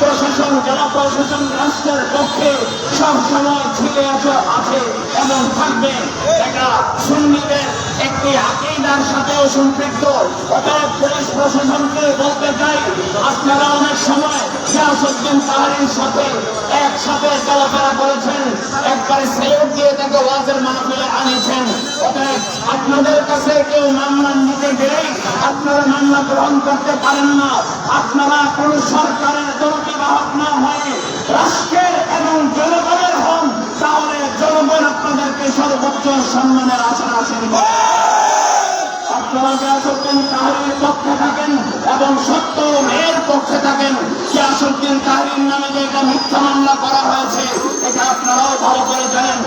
প্রশাসন, জেলা প্রশাসন, রাষ্ট্রের পক্ষে সবসময় ছিল আছে- আছে এবং থাকবে। এটা সুন্নিদের একটি আকিদার সাথেও সম্পৃক্ত। অতএব পুলিশ প্রশাসনকে বলতে চাই, আপনারা অনেক সময় গিয়াসুদ্দিন পাহাড়ির সাথে একসাথে চলাফেরা করেছেন। একবারে সেলুট দিয়ে তাকে ওয়াজের মাহফিলে আনিয়েছেন অতএব আপনাদের কাছে কেউ মামলা নিতে গেলেই আপনারা মামলা গ্রহণ করতে পারেন না। আপনারা কোন সরকারের সর্বোচ্চ সম্মানের আসন আসেন আপনারা পক্ষে থাকেন এবং সত্য মেয়ের পক্ষে থাকেন নামে যে একটা মিথ্যা মামলা করা হয়েছে, এটা আপনারাও ভালো করে জানেন।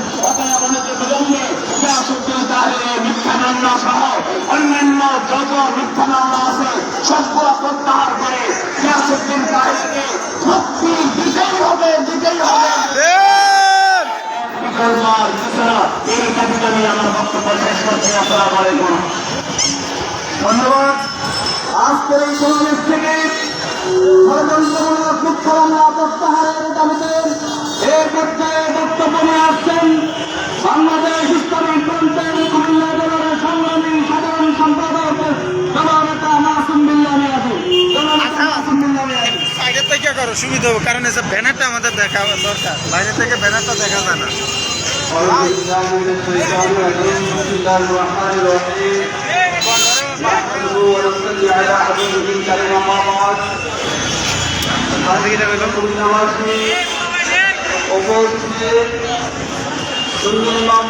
অন্যান্য যত মিথ্যা মামলা আছে, সবগুলো প্রত্যাহার করে গিয়াসুদ্দিন তাহারিকে মুক্তি দিতেই হবে দিতেই হবে করবার এছাড়া এই দাবিটা নিয়ে আমার বক্তব্য শেষ করছি আসসালামু আলাইকুম ধন্যবাদ। আজকের এই সমাবেশ থেকে অসুবিধা হবে, কারণ এসব ব্যানারটা আমাদের দেখা দরকার। বাইরে থেকে ব্যানারটা দেখা যায় না।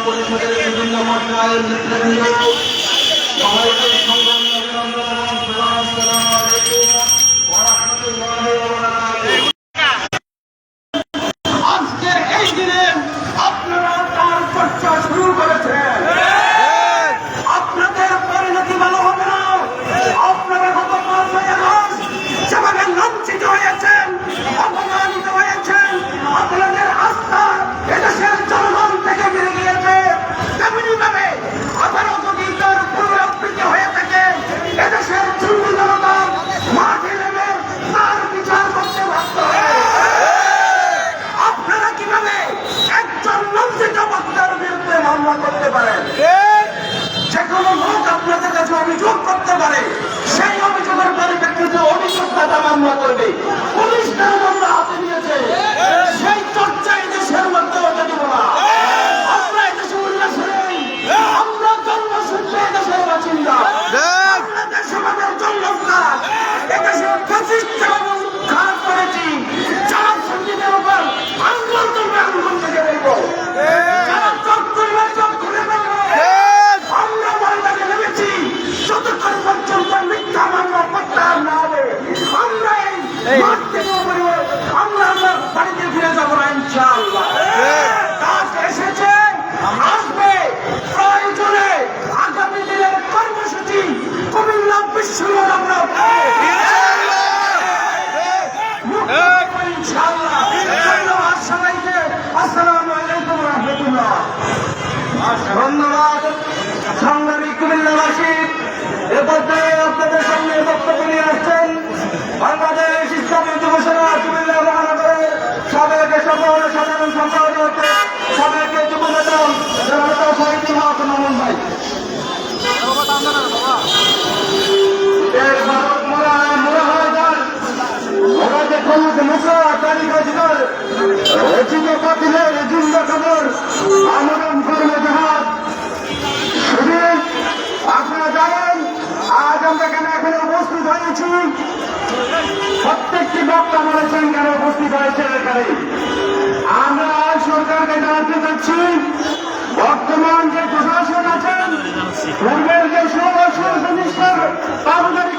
পরিষদের বিভিন্ন মন্ত্রণালয়ের নেতৃবৃন্দ সহায়ক সাধারণ সম্পাদক সাবেক যুব নেতা জনতা শহীদুল হক মামুন ভাই রচিত কাতিলের জিন্দা খবর আমরণ করবে জাহাজ। আপনারা জানেন, আজ আমরা কেন এখানে উপস্থিত হয়েছি? প্রত্যেকটি বক্তা বলেছেন কেন উপস্থিত হয়েছেন এখানে। সরকারকে জানাতে চাচ্ছি বর্তমান যে প্রশাসন আছেন পূর্বের যে ষোলোশো মিনিস্টার কামদারি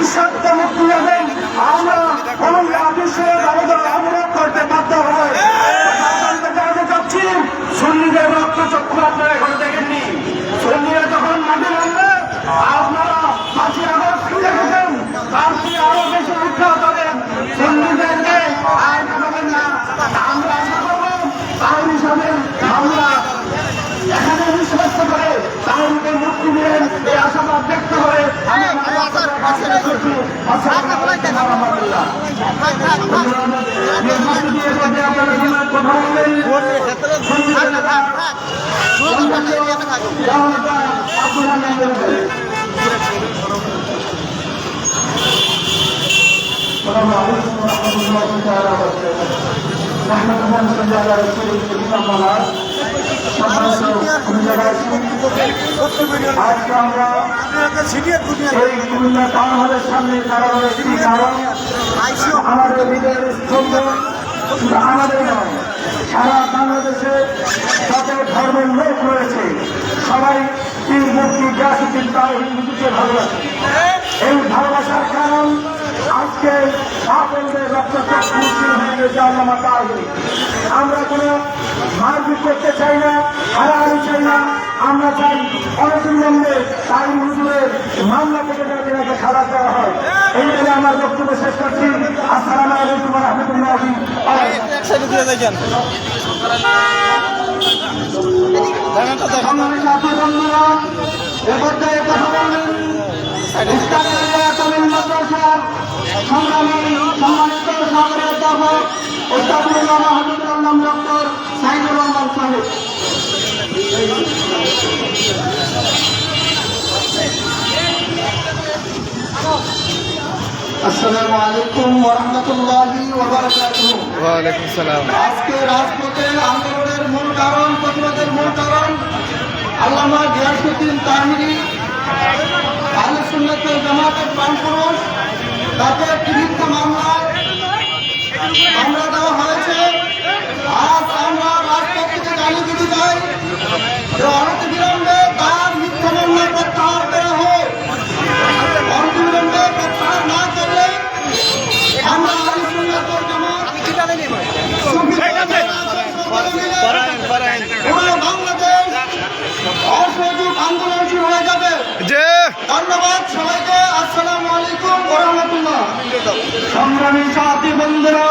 নিঃশব্দ মুক্তি السلام عليكم ورحمة الله تعالى وبركاته. نحمد الله ونصلي على رسوله الكريم أما بعد. আজকে আমরা এই কুমিল্লা টাউন হলের সামনে একটি কারণ আমাদের হৃদয়ের আমাদের নয় সারা বাংলাদেশে যত ধর্মের লোক রয়েছে সবাই পীর মুক্তি গ্যাসুদ্দিন তার হিন্দুকে ভালোবাসে এই ভালোবাসার কারণ আজকে সাফল্যের রক্তচক মুসলিম হয়ে গেছে আল্লামা তাহিনী আমরা কোনো মারপিট করতে চাই না হারাহারি চাই না আমরা চাই অনতিবিলম্বে তাই হুজুরের মামলা থেকে যাতে খালাস দেওয়া হয়। এই বলে আমার বক্তব্য শেষ করছি। আসসালামু আলাইকুম রহমতুল্লাহ সম্মানিত আপু বন্ধুরা এ পর্যায়ে কথা বলবেন সংগ্রামী সম্মানিত সাগরের অধ্যাপক আলম ডক্টর সাইদুর রহমান সাহেব। আসসালামু আলাইকুম সালাম। আজকে রাজপথে আন্দোলনের মূল কারণ প্রতিবাদের মূল কারণ আল্লামা গিয়াসুদ্দিন তাহিরি আলু সুন্নতের জামাতের প্রাণপুরুষ তাকে মিথ্যা মামলায় মামলা দেওয়া হয়েছে। আজ আমরা রাজপথ থেকে জানিয়ে দিতে চাই যে অনতি তার মিথ্যা মামলা প্রত্যাহার করা হোক। অনতি প্রত্যাহার না করলে আমরা আলু সুন্নতের বাংলাদেশ অসহযোগ আন্দোলন শুরু হয়ে যাবে। যে ধন্যবাদ সবাইকে। আসসালামু আলাইকুম রহমতুল্লাহ সংগ্রামী সাথী বন্ধুরা,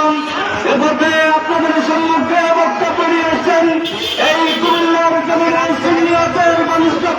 এভাবে আপনাদের সম্মুখে বক্তব্য নিয়ে এই কুমিল্লার জমিনের সিনিয়রদের মানুষকে